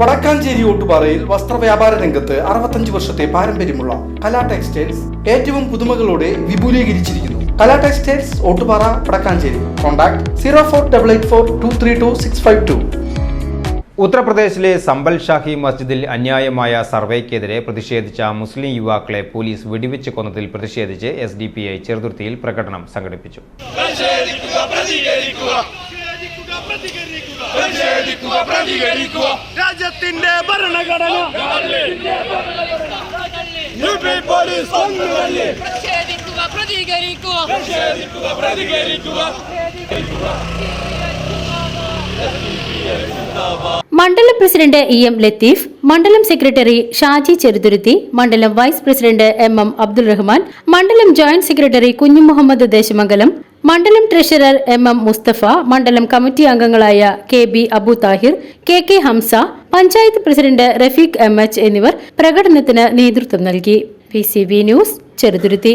വടക്കാഞ്ചേരി ഓട്ടുപാറയിൽ വസ്ത്രവ്യാപാര രംഗത്ത് അറുപത്തഞ്ച് വർഷത്തെ പാരമ്പര്യമുള്ള കലാ ടെക്സ്റ്റൈൽസ് ഏറ്റവും പുതുമകളോടെ വിപുലീകരിച്ചിരിക്കുന്നു Kala textiles Ottupara Vadakkanchery contact zero four double eight four two three two six five two ഉത്തർപ്രദേശിലെ സമ്പൽ ഷാഹി മസ്ജിദിൽ അന്യായമായ സർവേക്കെതിരെ പ്രതിഷേധിച്ച മുസ്ലിം യുവാക്കളെ പോലീസ് വെടിവെച്ച് കൊന്നതിൽ പ്രതിഷേധിച്ച് എസ് ഡി പി ഐ ചെറുതുരുത്തിയിൽ പ്രകടനം സംഘടിപ്പിച്ചു രാജ്യത്തിന്റെ ഭരണഘടന. യു പി പോലീസ് കൊന്നുതള്ളി. പ്രതിഷേധിക്കുക പ്രതികരിക്കുക. പ്രതിഷേധിക്കുക പ്രതികരിക്കുക. മണ്ഡലം പ്രസിഡന്റ് ഇ എം ലത്തീഫ് മണ്ഡലം സെക്രട്ടറി ഷാജി ചെറുതുരുത്തി മണ്ഡലം vice president M M Abdul Rahman മണ്ഡലം ജോയിന്റ് സെക്രട്ടറി കുഞ്ഞു മുഹമ്മദ് ദേശമംഗലം മണ്ഡലം ട്രഷറർ എം എം മുസ്തഫ മണ്ഡലം കമ്മിറ്റി അംഗങ്ങളായ K B Abu Thahir K K Hamza panchayat president Rafeeq M എന്നിവർ പ്രകടനത്തിന് നേതൃത്വം നൽകി. P news Cheruthuruthy.